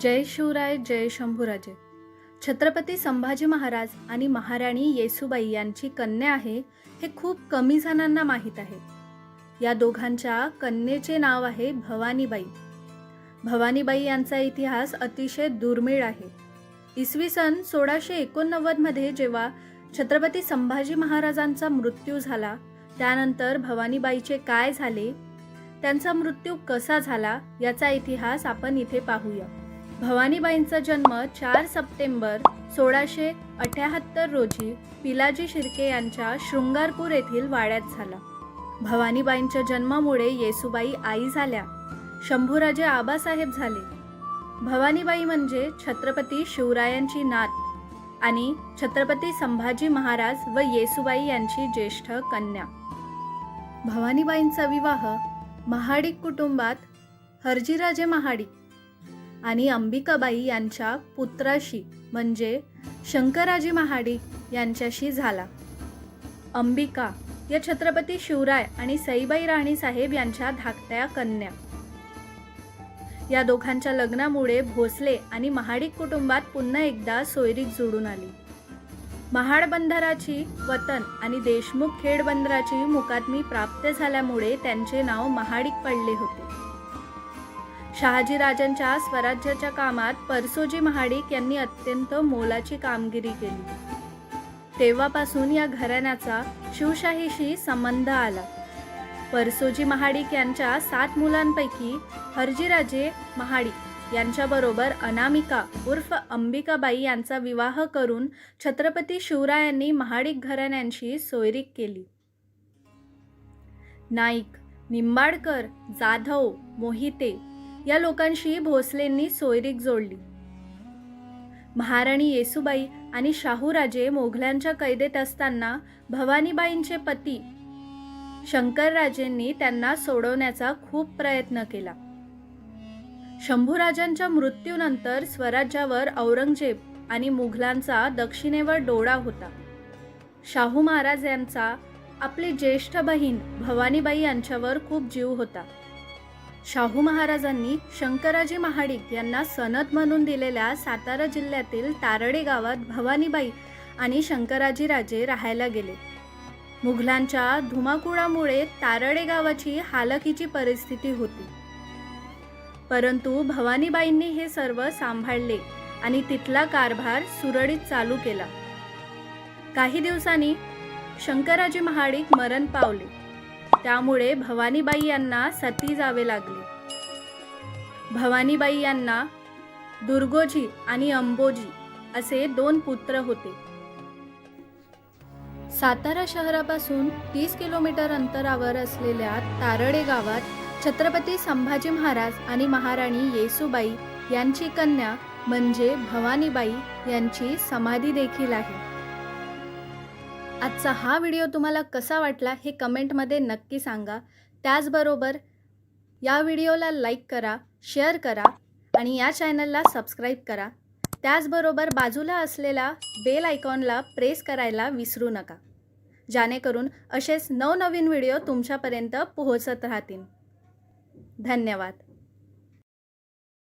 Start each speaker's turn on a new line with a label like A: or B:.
A: जय शिवराय जय शंभूराजे. छत्रपती संभाजी महाराज आणि महाराणी येसुबाई यांची कन्या आहे हे खूप कमी जणांना माहीत आहे. या दोघांच्या कन्येचे नाव आहे भवानीबाई. भवानीबाई यांचा इतिहास अतिशय दुर्मिळ आहे. इसवी सन सोळाशे एकोणनव्वदमध्ये जेव्हा छत्रपती संभाजी महाराजांचा मृत्यू झाला त्यानंतर भवानीबाईचे काय झाले त्यांचा मृत्यू कसा झाला याचा इतिहास आपण इथे पाहूया. भवानीबाईंचा जन्म चार सप्टेंबर सोळाशे अठ्याहत्तर रोजी पिलाजी शिर्के यांच्या शृंगारपूर येथील वाड्यात झाला. भवानीबाईंच्या जन्मामुळे येसुबाई आई झाल्या. शंभूराजे आबासाहेब झाले. भवानीबाई म्हणजे छत्रपती शिवरायांची नात आणि छत्रपती संभाजी महाराज व येसुबाई यांची ज्येष्ठ कन्या. भवानीबाईंचा विवाह महाडिक कुटुंबात हरजीराजे महाडिक आणि अंबिकाबाई यांच्या पुत्राशी म्हणजे शंकराजी महाडिक यांच्याशी झाला. अंबिका या छत्रपती शिवराय आणि सईबाई राणी साहेब यांच्या धाकट्या कन्या. या दोघांच्या लग्नामुळे भोसले आणि महाडिक कुटुंबात पुन्हा एकदा सोयरीक जुडून आली. महाड बंदराची वतन आणि देशमुख खेड बंदराची मुकादमी प्राप्त झाल्यामुळे त्यांचे नाव महाडिक पडले होते. शहाजीराजांच्या स्वराज्याच्या कामात परसोजी महाडिक यांनी अत्यंत मोलाची कामगिरी केली. तेव्हापासून या घराण्याचा शिवशाहीशी संबंध आला. परसोजी महाडिक यांच्या सात मुलांपैकी हरजीराजे महाडिक यांच्याबरोबर अनामिका उर्फ अंबिकाबाई यांचा विवाह करून छत्रपती शिवरायांनी महाडिक घराण्यांशी सोयरीक केली. नाईक निंबाडकर जाधव मोहिते या लोकांशी भोसलेंनी सोयरीक जोडली. महाराणी येसुबाई आणि शाहूराजे मोघलांच्या कैदेत असताना भवानीबाईंचे पती शंकरराजेंनी त्यांना सोडवण्याचा खूप प्रयत्न केला. शंभूराजांच्या मृत्यूनंतर स्वराज्यावर औरंगजेब आणि मुघलांचा दक्षिणेवर डोळा होता. शाहू महाराज यांचा आपली ज्येष्ठ बहीण भवानीबाई यांच्यावर खूप जीव होता. शाहू महाराजांनी शंकराजी महाडिक यांना सनद म्हणून दिलेल्या सातारा जिल्ह्यातील तारडे गावात भवानीबाई आणि शंकराजी राजे राहायला गेले. मुघलांच्या धुमाकुळामुळे तारडे गावाची हालकीची परिस्थिती होती. परंतु भवानीबाईंनी हे सर्व सांभाळले आणि तिथला कारभार सुरळीत चालू केला. काही दिवसांनी शंकराजी महाडिक मरण पावले. त्यामुळे भवानीबाई यांना सती जावे लागले. भवानीबाई यांना दुर्गोजी आणि अंबोजी असे दोन पुत्र होते. सातारा शहरापासून तीस किलोमीटर अंतरावर असलेल्या तारडे गावात छत्रपती संभाजी महाराज आणि महाराणी येसुबाई यांची कन्या म्हणजे भवानीबाई यांची समाधी देखील आहे. आजचा हा व्हिडिओ तुम्हाला कसा वाटला हे कमेंटमध्ये नक्की सांगा. त्याचबरोबर या व्हिडिओला लाईक करा शेअर करा आणि या चॅनलला सबस्क्राईब करा. त्याचबरोबर बाजूला असलेला बेल आयकॉनला प्रेस करायला विसरू नका. जेणेकरून असेच नवनवीन व्हिडिओ तुमच्यापर्यंत पोहोचत राहतील. धन्यवाद.